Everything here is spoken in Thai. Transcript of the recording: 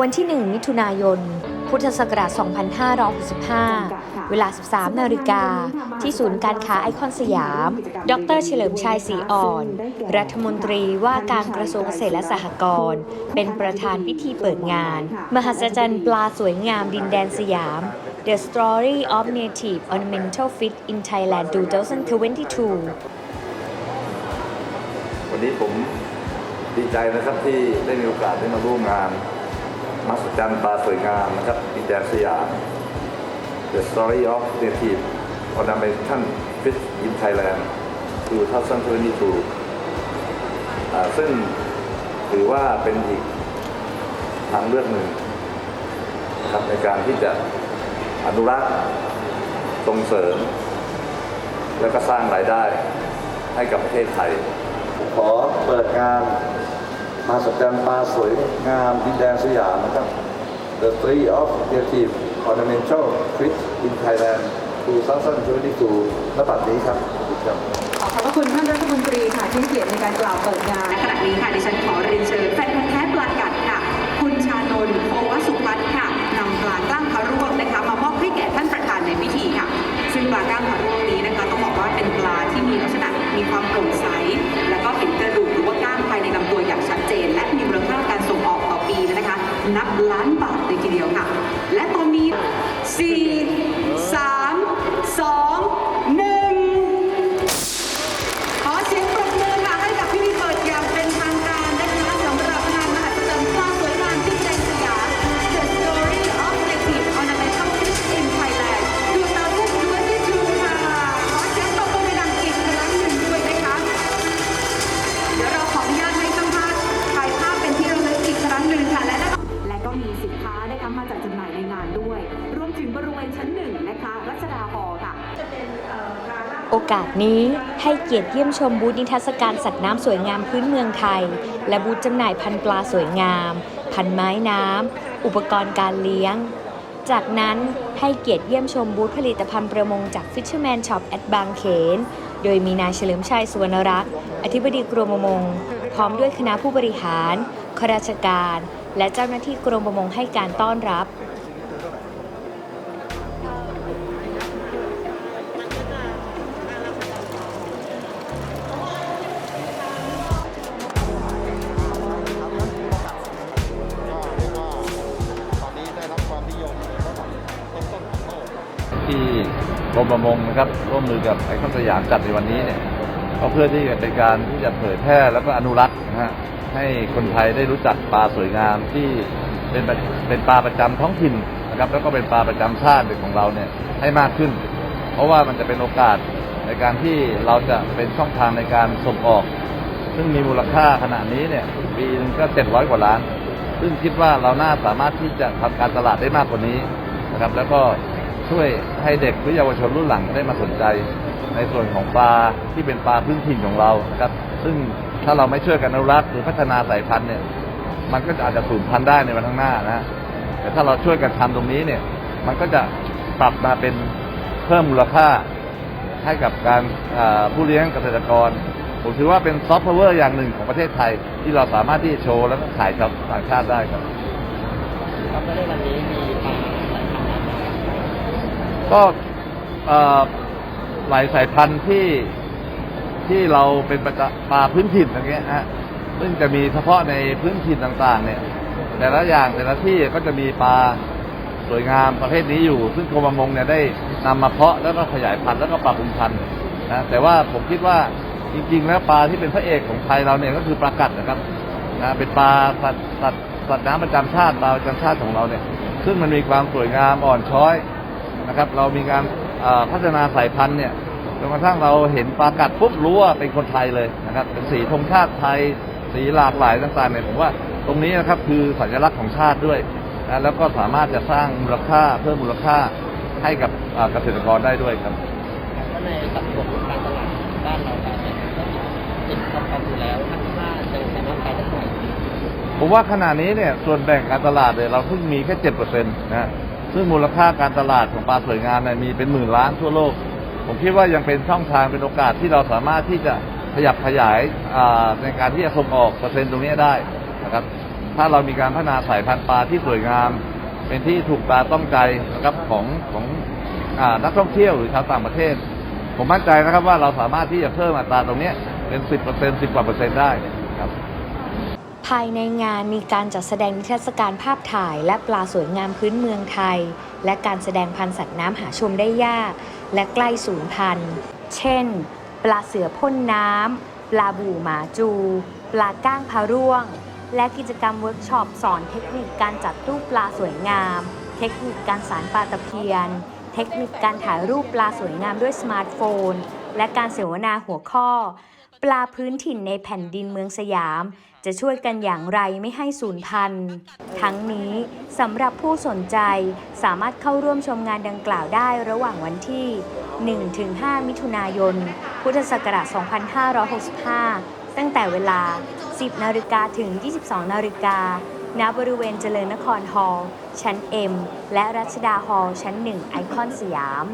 วันที่ 1 มิถุนายน พุทธศักราช 2565 เวลา 13 นาฬิกา ที่ศูนย์การค้าไอคอนสยาม ดรเฉลิมชัยศรีอ่อน รัฐมนตรีว่าการกระทรวงเกษตรและสหกรณ์ เป็นประธานพิธีเปิดงาน มหัศจรรย์ปลาสวยงามดินแดนสยาม The Story of Native Ornamental Fish in Thailand 2022วันนี้ผมดีใจนะครับที่ได้มีโอกาสได้มาร่วมงาน มหัศจรรย์ปลาสวยงามนะครับดินแดนสยาม The Story of Native Ornamental Fish in Thailand 2022อ่าซึ่งถือว่าเป็นอีกทางเลือกหนึ่งนะครับในการที่จะอนุรักษ์ส่งเสริม แล้วก็สร้างรายได้ให้กับประเทศไทย ขอเปิดงาน มาสัจจันปลาสวยงามดินแดนสยามนะครับ The Tree of Native Ornamental Fish in Thailand 2022ณบัดนี้ครับครับขอขอบพระคุณท่านรัฐมนตรีค่ะที่ให้เกียรติในการกล่าวเปิดงานและขณะนี้ค่ะดิฉันขอเรียนเชิญแฟนพันธ์แท้ปลากัดค่ะ คุณชานนท์โอวสุพัฒน์ค่ะนำปลากล้างพระร่ เลยทีเดียวค่ะ และตอนนี้4 โอกาสนี้ให้เกียรติเยี่ยมชมบูธนิทรรศการสัตว์น้ำสวยงามพื้นเมืองไทย และบูธจำหน่ายพันปลาสวยงาม พันไม้น้ำ อุปกรณ์การเลี้ยง จากนั้นให้เกียรติเยี่ยมชมบูธผลิตภัณฑ์ประมงจาก Fisherman Shop at บางเขน โดยมีนายเฉลิมชัยสุวรรณรักษ์อธิบดีกรมประมง พร้อมด้วยคณะผู้บริหารข้าราชการ และเจ้าหน้าที่กรมประมงให้การต้อนรับ รมประมงนะครับร่วมมือกับไอคอนสยามจัดในวันนี้เนี่ยก็เพื่อที่จะเป็นการที่จะเผยแพร่แล้วก็อนุรักษ์นะฮะให้คนไทยได้รู้จักปลาสวยงามที่เป็นเป็นปลาประจำท้องถิ่นนะครับ แล้วก็เป็นปลาประจำชาติของเราเนี่ยให้มากขึ้น เพราะว่ามันจะเป็นโอกาสในการที่เราจะเป็นช่องทางในการส่งออก ซึ่งมีมูลค่าขนาดนี้เนี่ยปีนึงก็เจ็ดร้อยกว่าล้าน ซึ่งคิดว่าเราน่าสามารถที่จะทำการตลาดได้มากกว่านี้นะครับ แล้วก็ ช่วยให้เด็กหรือเยาวชนรุ่นหลังได้มาสนใจ ในส่วนของปลาที่เป็นปลาพื้นถิ่นของเรานะครับซึ่งถ้าเราไม่ช่วยกันอนุรักษ์หรือพัฒนาสายพันธุ์เนี่ยมันก็อาจจะสูญพันธุ์ได้ในวันข้างหน้านะแต่ถ้าเราช่วยกันทำตรงนี้เนี่ยมันก็จะปรับมาเป็นเพิ่มมูลค่าให้กับการผู้เลี้ยงเกษตรกร ผมถือว่าเป็นซอฟต์พาวเวอร์อย่างหนึ่งของประเทศไทย ที่เราสามารถที่จะโชว์ แล้วก็ขายชาวต่างชาติได้ครับครับแล้วในวันนี้มีปลาสายพันธุ์อะไรบ้าง ก็หลายสายพันธุ์ที่ที่เราเป็นประจปลาพื้นถิ่นอย่างเงี้ยฮะซึ่งจะมีเฉพาะในพื้นถิ่นต่างๆ เนี่ย แต่ละอย่างแต่ละที่ก็จะมีปลาสวยงามประเภทนี้อยู่ ซึ่งกรมประมงเนี่ยได้นำมาเพาะแล้วก็ขยายพันธุ์แล้วก็ปรับปรุงพันธุ์นะแต่ว่าผมคิดว่าจริง ๆ แล้วปลาที่เป็นพระเอกของไทยเราเนี่ยก็คือปลากัดนะครับนะเป็นปลาสัตว์สัตว์สัตว์น้ำประจำชาติปลาประจำชาติของเราเนี่ย ซึ่งมันมีความสวยงามอ่อนช้อย นะครับ เรามีการเอ่อพัฒนาสายพันธุ์เนี่ยจนกระทั่งเราเห็นปลากัดปุ๊บรู้ว่าเป็นคนไทยเลยนะครับ เป็นสีธงชาติไทย สีหลากหลายต่างๆเนี่ยผมว่าตรงนี้นะครับคือสัญลักษณ์ของชาติด้วยนะแล้วก็สามารถจะสร้างมูลค่าเพิ่มมูลค่าให้กับเอ่อเกษตรกรได้ด้วยครับก็ในสัดส่วนของการตลาดบ้านเราตอนนี้ก็ติดท็อปท็อปอยู่แล้วท่านว่าจะสามารถไปได้เท่าไหร่ผมว่าขณะนี้เนี่ยส่วนแบ่งการตลาดเนี่ยเราเพิ่งมีแค่เจ็ดเปอร์เซ็นต์นะฮะ ซึ่งมูลค่าการตลาดของปลาสวยงามเนี่ยมีเป็นหมื่นล้านทั่วโลก ผมคิดว่ายังเป็นช่องทางเป็นโอกาสที่เราสามารถที่จะขยับขยายในการที่จะส่งออกเปอร์เซ็นต์ตรงนี้ได้นะครับ ถ้าเรามีการพัฒนาสายพันธุ์ปลาที่สวยงาม เป็นที่ถูกตาต้องใจนะครับของของอนักท่องเที่ยวหรือชาวต่างประเทศ ผมมั่นใจนะครับว่าเราสามารถที่จะเพิ่มอัตราตรงนี้เป็นสิบเปอร์เซ็นต์สิบกว่าเปอร์เซ็นต์ได้ครับ ภายในงานมีการจัดแสดงนิทรรศการภาพถ่ายและปลาสวยงามพื้นเมืองไทย และการแสดงพันธุ์สัตว์น้ำหาชมได้ยาก และใกล้สูญพันธุ์ เช่น ปลาเสือพ่นน้ำ ปลาบู่หมาจู ปลาก้างพาร่วง และกิจกรรมเวิร์กช็อปสอนเทคนิคการจัดตู้ปลาสวยงาม เทคนิคการสารปลาตะเพียน เทคนิคการถ่ายรูปปลาสวยงามด้วยสมาร์ทโฟน และการเสวนาหัวข้อ ปลาพื้นถิ่นในแผ่นดินเมืองสยาม จะช่วยกันอย่างไรไม่ให้สูญพันธุ์ ทั้งนี้สำหรับผู้สนใจสามารถเข้าร่วมชมงานดังกล่าวได้ระหว่างวันที่ 1-5 มิถุนายน พุทธศักราช 2565 ตั้งแต่เวลา 10 นาฬิกาถึง 22 นาฬิกา ณ บริเวณเจริญนครฮอลล์ชั้น M และรัชดาฮอลล์ชั้น 1 ไอคอนสยาม